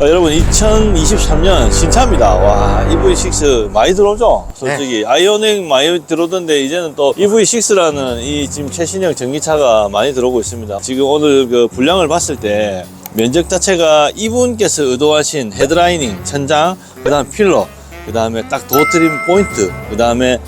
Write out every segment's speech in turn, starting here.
아, 여러분 2023년 신차입니다. 와 EV6 많이 들어오죠? 솔직히 아이오닉 많이 들어오던데 이제는 또 EV6라는 이 지금 최신형 전기차가 많이 들어오고 있습니다. 지금 오늘 그 분량을 봤을 때 면적 자체가 이분께서 의도하신 헤드라이닝, 천장, 그 다음 필러, 그 다음에 딱 도어 트림 포인트, 그 다음에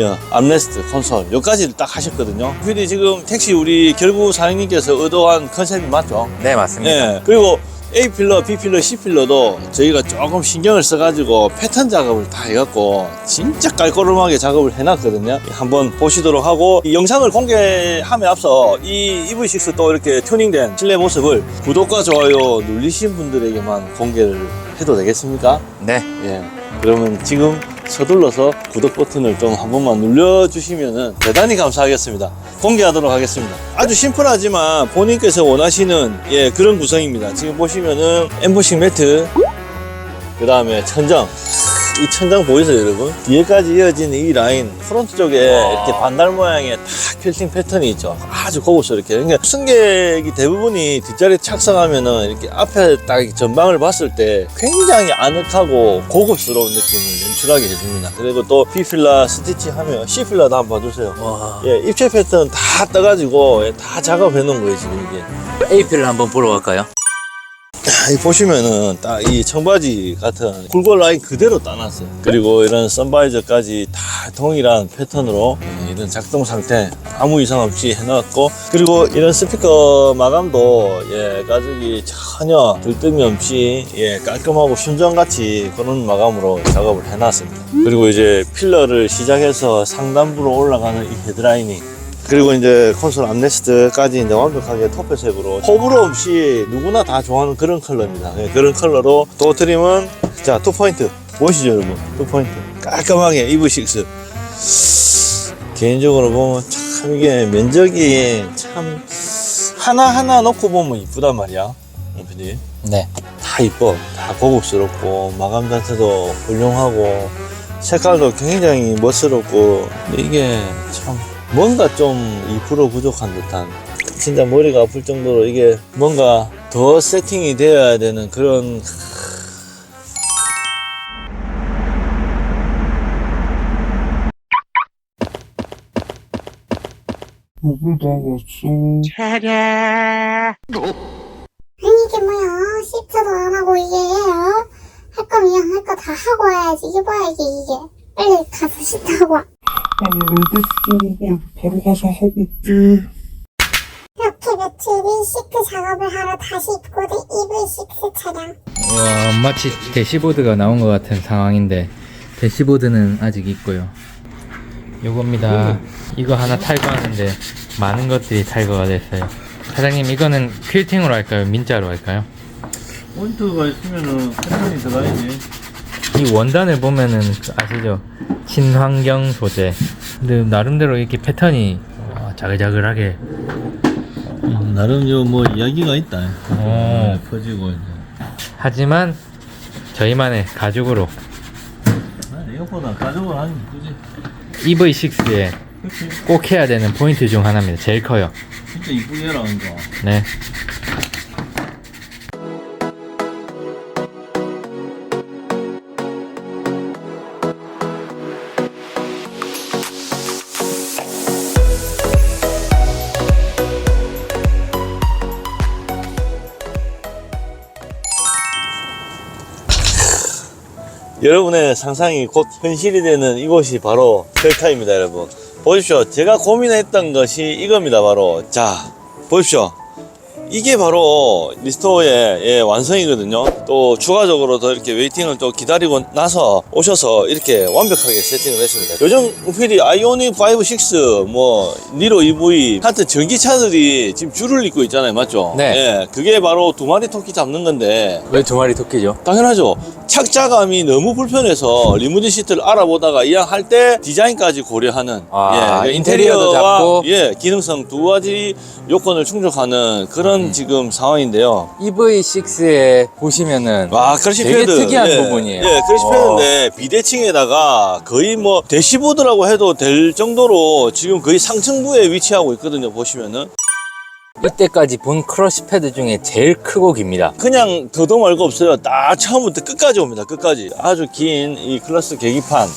야, 암레스트, 콘솔, 여기까지 딱 하셨거든요. PD 지금 택시 우리 결국 사장님께서 의도한 컨셉이 맞죠? 네, 맞습니다. 예. 그리고 A 필러, B 필러, C 필러도 저희가 조금 신경을 써가지고 패턴 작업을 다 해갖고 진짜 깔끔하게 작업을 해놨거든요. 한번 보시도록 하고 이 영상을 공개함에 앞서 이 EV6 또 이렇게 튜닝된 실내 모습을 구독과 좋아요 누르신 분들에게만 공개를 해도 되겠습니까? 네. 예. 그러면 지금 서둘러서 구독 버튼을 좀 한 번만 눌러주시면 대단히 감사하겠습니다. 공개하도록 하겠습니다. 아주 심플하지만 본인께서 원하시는 예, 그런 구성입니다. 지금 보시면은 엠보싱 매트, 그 다음에 천장. 이 천장 보이세요, 여러분? 뒤에까지 이어진 이 라인, 프론트 쪽에 이렇게 반달 모양의 딱 퀼팅 패턴이 있죠. 아주 고급스럽게. 그러니까 승객이 대부분이 뒷자리에 착석하면은 이렇게 앞에 딱 전방을 봤을 때 굉장히 아늑하고 고급스러운 느낌을 연출하게 해줍니다. 그리고 또 B필라 스티치 하면 C필라도 한번 봐주세요. 와. 예, 입체 패턴 다 떠가지고 예, 다 작업해 놓은 거예요, 지금 이게. A필을 한번 보러 갈까요? 이 보시면은 딱 이 청바지 같은 굴골 라인 그대로 따놨어요. 그리고 이런 선바이저까지 다 동일한 패턴으로 예, 이런 작동 상태 아무 이상 없이 해놨고 그리고 이런 스피커 마감도 예 가죽이 전혀 들뜸이 없이 예 깔끔하고 순정같이 그런 마감으로 작업을 해놨습니다. 그리고 이제 필러를 시작해서 상단부로 올라가는 이 헤드라이닝 그리고 이제 콘솔 암레스트까지 이제 완벽하게 토페색으로 호불호 없이 누구나 다 좋아하는 그런 컬러입니다. 예, 그런 컬러로 도어 트림은 자, 투 포인트. 보시죠, 여러분. 투 포인트. 깔끔하게 EV6. 개인적으로 보면 참 이게 면적이 참 하나하나 놓고 보면 이쁘단 말이야. 그지? 네. 다 이뻐. 다 고급스럽고, 마감 자체도 훌륭하고, 색깔도 굉장히 멋스럽고, 이게 참 뭔가 좀 2% 부족한 듯한. 진짜 머리가 아플 정도로 이게 뭔가 더 세팅이 되어야 되는 그런 누구 나갔어? 아니 이게 뭐야 시트도 안 하고 이게 어? 할 거면 할 거 다 하고 와야지 이게 뭐야 이게 이게 빨리 가서 시트 하고 와 아, 알겠어. 뭘 바로 가서 하고 올게. 이렇게 며칠이 시트 작업을 하러 다시 입고된 EV6 차량 와, 마치 대시보드가 나온 것 같은 상황인데 대시보드는 아직 있고요. 요겁니다. 이거 하나 탈거하는데 많은 것들이 탈거가 됐어요. 사장님 이거는 퀼팅으로 할까요? 민자로 할까요? 포인트가 있으면은 패턴이 들어가야지. 이 원단을 보면은 그 아시죠? 친환경 소재. 근데 나름대로 이렇게 패턴이 어, 자글자글하게 음, 나름 요 뭐 이야기가 있다. 어. 퍼지고 이제. 하지만 저희만의 가죽으로 아, 이것보다 가족을 하는 게 이쁘지. EV6에 그치. 꼭 해야 되는 포인트 중 하나입니다. 제일 커요. 진짜 이쁘게 해라, 이거. 네. 여러분의 상상이 곧 현실이 되는 이곳이 바로 델타입니다, 여러분. 보십시오. 제가 고민했던 것이 이겁니다, 바로. 자, 보십시오. 이게 바로 리스토어의 예, 완성이거든요. 또 추가적으로 더 이렇게 웨이팅을 또 기다리고 나서 오셔서 이렇게 완벽하게 세팅을 했습니다. 요즘 우필이 아이오닉 5, 6, 뭐 니로 EV 하여튼 전기차들이 지금 줄을 잇고 있잖아요, 맞죠? 네. 예, 그게 바로 두 마리 토끼 잡는 건데 왜 두 마리 토끼죠? 당연하죠. 착자감이 너무 불편해서 리무진 시트를 알아보다가 이왕 할 때 디자인까지 고려하는 아, 예, 그러니까 인테리어도 인테리어와 잡고. 예, 기능성 두 가지 요건을 충족하는 그런 음. 지금 상황인데요. EV6에 보시면은 와, 크래시 되게 패드. 특이한 예, 부분이에요. 예, 크래시 와. 패드인데 비대칭에다가 거의 뭐 대시보드라고 해도 될 정도로 지금 거의 상층부에 위치하고 있거든요. 보시면은. 이때까지 본 크러쉬 패드 중에 제일 크고 깁니다. 그냥 더도 말고 없어요. 딱 처음부터 끝까지 옵니다. 끝까지. 아주 긴 이 클러스 계기판.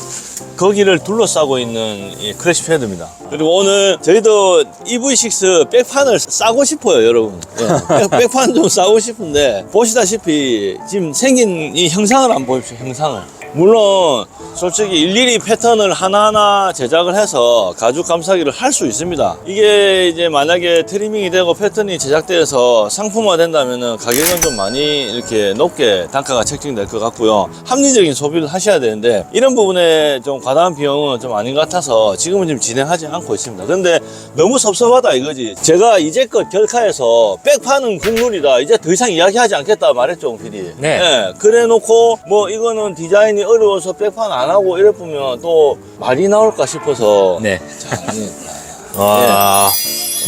거기를 둘러싸고 있는 이 크래시 패드입니다. 그리고 오늘 저희도 EV6 백판을 싸고 싶어요, 여러분. 예, 백- 백판 좀 싸고 싶은데 보시다시피 지금 생긴 이 형상을 한번 보십시오, 형상을. 물론 솔직히 일일이 패턴을 하나하나 제작을 해서 가죽 감싸기를 할 수 있습니다. 이게 이제 만약에 트리밍이 되고 패턴이 제작돼서 상품화 된다면은 가격은 좀 많이 이렇게 높게 단가가 책정될 것 같고요. 합리적인 소비를 하셔야 되는데 이런 부분에 좀 과다한 비용은 좀 아닌 것 같아서 지금은 지금 진행하지 않고 있습니다. 근데 너무 섭섭하다 이거지. 제가 이제껏 결카에서 백판은 국룰이다. 이제 더 이상 이야기하지 않겠다 말했죠, 옹 PD. 네. 예, 그래 놓고 뭐 이거는 디자인이 어려워서 백판 안 하고 이래 보면 또 말이 나올까 싶어서 네. 와.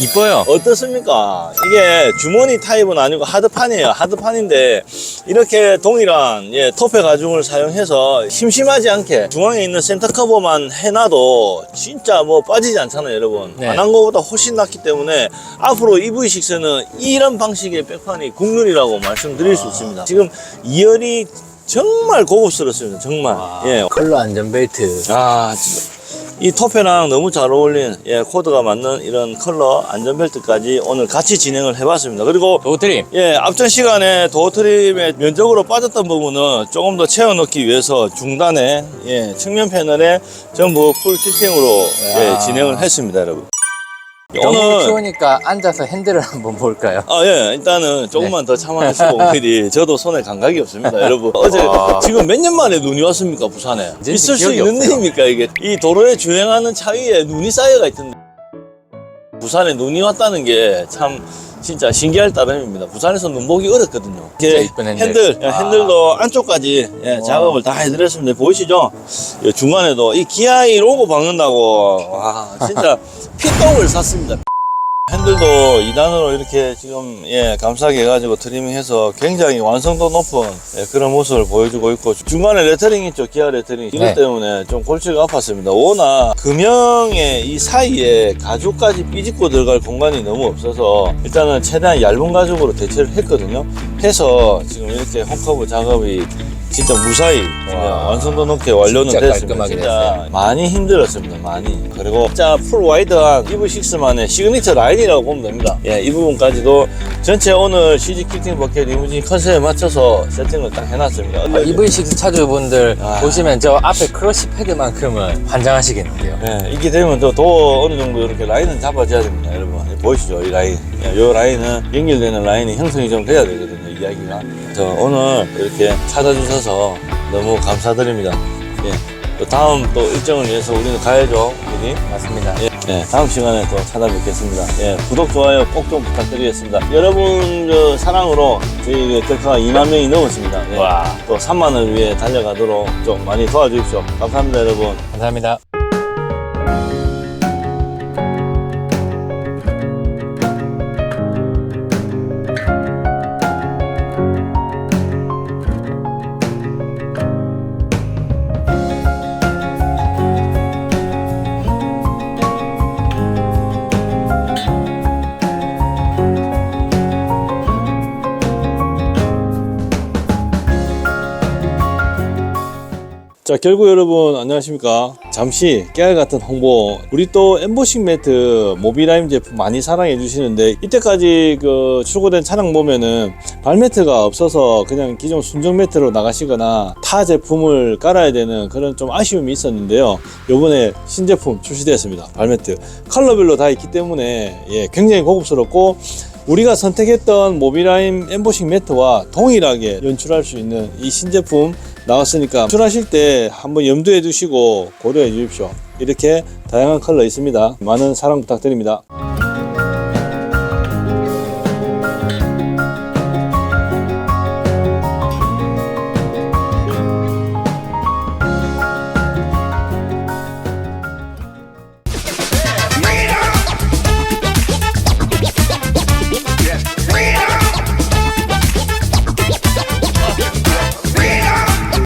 이뻐요. 어떻습니까? 이게 주머니 타입은 아니고 하드판이에요. 하드판인데 이렇게 동일한 예, 토페 가죽을 사용해서 심심하지 않게 중앙에 있는 센터 커버만 해놔도 진짜 뭐 빠지지 않잖아요, 여러분. 네. 안한 것보다 훨씬 낫기 때문에 앞으로 EV6는 이런 방식의 백판이 국룰이라고 말씀드릴 수 있습니다. 지금 2열이 정말 고급스럽습니다. 정말. 예, 컬러 안전벨트. 아, 진짜. 이 토페랑 너무 잘 어울리는 예, 코드가 맞는 이런 컬러 안전벨트까지 오늘 같이 진행을 해봤습니다. 그리고 도트림. 예, 앞전 시간에 도어트림의 면적으로 빠졌던 부분은 조금 더 채워 넣기 위해서 중단에 예, 측면 패널에 전부 풀 키팅으로 예, 야. 진행을 했습니다, 여러분. 너무 오늘 추우니까 앉아서 핸들을 한번 볼까요? 아, 예, 일단은 조금만 더 참아주시고, 옹필이. 저도 손에 감각이 없습니다, 여러분. 어제, 와. 지금 몇 년 만에 눈이 왔습니까, 부산에? 이제 있을 수 기억이 있는 없어요. 일입니까, 이게? 이 도로에 주행하는 차 위에 눈이 쌓여가 있던데. 부산에 눈이 왔다는 게 참, 진짜 신기할 따름입니다. 부산에서 눈 보기 어렵거든요. 이렇게 이쁜 핸들. 핸들, 예, 아. 핸들도 안쪽까지 예, 작업을 다 해드렸습니다. 보이시죠? 예, 중간에도 이 기아이 로고 박는다고, 와, 진짜 피똥을 샀습니다. 핸들도 2단으로 이렇게 지금 예 감싸게 해가지고 트리밍해서 굉장히 완성도 높은 예, 그런 모습을 보여주고 있고 중간에 레터링 있죠? 기아 레터링. 이것 네. 때문에 좀 골치가 아팠습니다. 워낙 금형의 이 사이에 가죽까지 삐집고 들어갈 공간이 너무 없어서 일단은 최대한 얇은 가죽으로 대체를 했거든요. 해서 지금 이렇게 홈커브 작업이 진짜 무사히 예, 완성도 높게 완료는 진짜 됐습니다. 진짜 됐어요. 많이 힘들었습니다. 많이. 그리고 진짜 풀 와이드한 EV6만의 시그니처 라인이라고 보면 됩니다. 예, 이 부분까지도 전체 오늘 CG 킥팅 버켓 리무진 컨셉에 맞춰서 세팅을 딱 해놨습니다. 아, EV6 차주분들 아. 보시면 저 앞에 크러쉬 패드만큼은 환장하시겠는데요. 예, 이렇게 되면 또더 어느 정도 이렇게 라인은 잡아줘야 됩니다 여러분. 예, 보이시죠? 이 라인. 예, 이 라인은 연결되는 라인이 형성이 좀 돼야 되거든요 이야기가. 저 오늘 이렇게 찾아주셔서 너무 감사드립니다. 예, 또 다음 또 일정을 위해서 우리는 가야죠 우리 맞습니다. 예, 예, 다음 시간에 또 찾아뵙겠습니다. 예, 구독, 좋아요 꼭 좀 부탁드리겠습니다. 여러분 저 사랑으로 저희 결카가 2만 명이 넘었습니다. 예, 와. 또 3만을 위해 달려가도록 좀 많이 도와주십시오. 감사합니다, 여러분. 감사합니다. 자, 결국 여러분 안녕하십니까? 잠시 깨알 같은 홍보. 우리 또 엠보싱 매트 모비라임 제품 많이 사랑해 주시는데 이때까지 그 출고된 차량 보면은 발매트가 없어서 그냥 기존 순정 매트로 나가시거나 타 제품을 깔아야 되는 그런 좀 아쉬움이 있었는데요. 요번에 신제품 출시되었습니다. 발매트. 컬러별로 다 있기 때문에 예, 굉장히 고급스럽고 우리가 선택했던 모비라임 엠보싱 매트와 동일하게 연출할 수 있는 이 신제품 나왔으니까 연출하실 때 한번 염두에 두시고 고려해 주십시오. 이렇게 다양한 컬러 있습니다. 많은 사랑 부탁드립니다.